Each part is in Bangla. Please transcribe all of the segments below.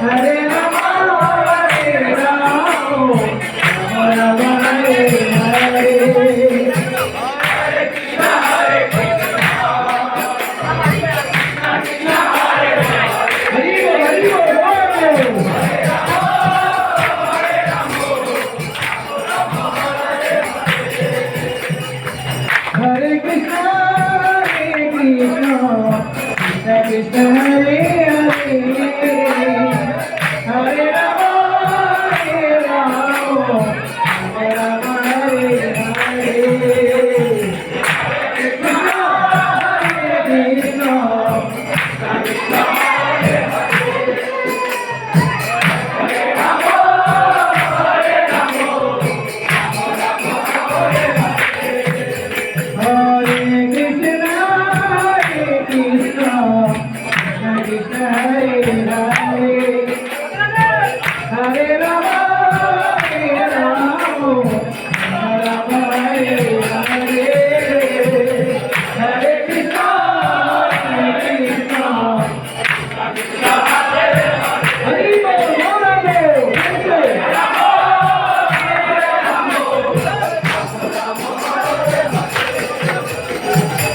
Hare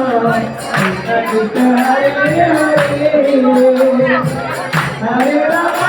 Hare Hare Hare Hare